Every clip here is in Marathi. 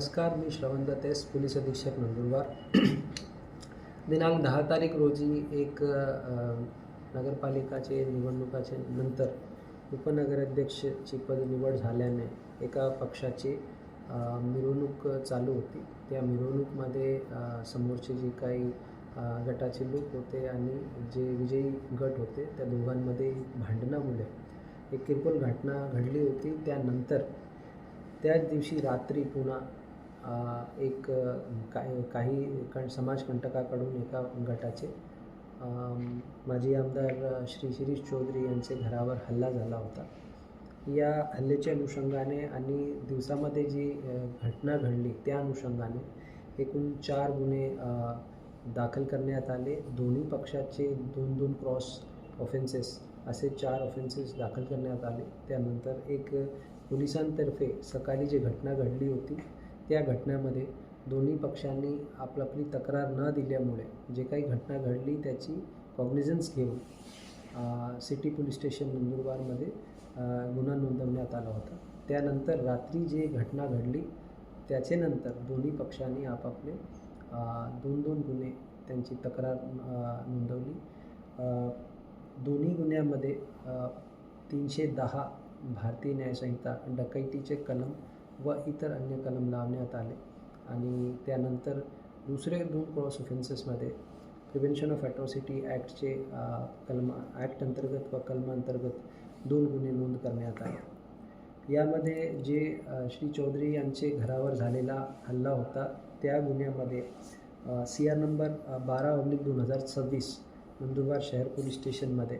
नमस्कार मी श्रवण दतेस पोलीस अधीक्षक नंदुरबार. दिनांक दहा तारीख रोजी एक नगरपालिकाचे निवडणुकाचे नंतर उपनगराध्यक्षची पद निवड झाल्याने एका पक्षाची मिरवणूक चालू होती. त्या मिरवणूकमध्ये समोरचे जे काही गटाचे लोक होते आणि जे विजयी गट होते त्या दोघांमध्ये भांडणामुळे एक किरकोळ घटना घडली होती. त्यानंतर त्याच दिवशी रात्री पुन्हा एक काही काही कण समाजकंटकाकडून एका गटाचे माजी आमदार श्री शिरीष चौधरी यांचे घरावर हल्ला झाला होता. या हल्ल्याच्या अनुषंगाने आणि दिवसामध्ये जी घटना घडली त्या अनुषंगाने एकूण चार गुन्हे दाखल करण्यात आले. दोन्ही पक्षाचे दोन दोन क्रॉस ऑफेन्सेस असे चार ऑफेन्सेस दाखल करण्यात आले. त्यानंतर एक पोलिसांतर्फे सकाळी जी घटना घडली होती त्या घटनेमध्ये दोन्ही पक्षांनी आपापली तक्रार न दिल्यामुळे जे काही घटना घडली त्याची कॉग्निझन्स घेऊन सिटी पोलीस स्टेशन नंदुरबारमध्ये गुन्हा नोंदवण्यात आला होता. त्यानंतर रात्री जे घटना घडली त्याचे नंतर दोन्ही पक्षांनी आपापले दोन दोन गुन्हे त्यांची तक्रार नोंदवली. दोन्ही गुन्ह्यामध्ये तीनशे दहा भारतीय न्यायसंहिता डकैतीचे कलम व इतर अन्य कलम लावण्यात आले. आणि त्यानंतर दुसरे दोन क्रॉस ऑफेन्सेसमध्ये प्रिव्हेन्शन ऑफ ॲट्रॉसिटी ॲक्टचे कलम ॲक्ट अंतर्गत व कलमांतर्गत दोन गुन्हे नोंद करण्यात आले. यामध्ये जे श्री चौधरी यांचे घरावर झालेला हल्ला होता त्या गुन्ह्यामध्ये सी आर नंबर बारा ऑब्लिक दोन हजार सव्वीस नंदुरबार शहर पोलीस स्टेशनमध्ये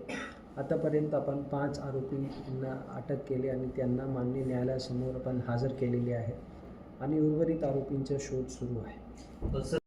आतापर्यंत आपण पाच आरोपींना अटक केली आणि त्यांना मान्य न्यायालयासमोर आपण हजर केलेले आहे. आणि उर्वरित आरोपींचा शोध सुरू आहे.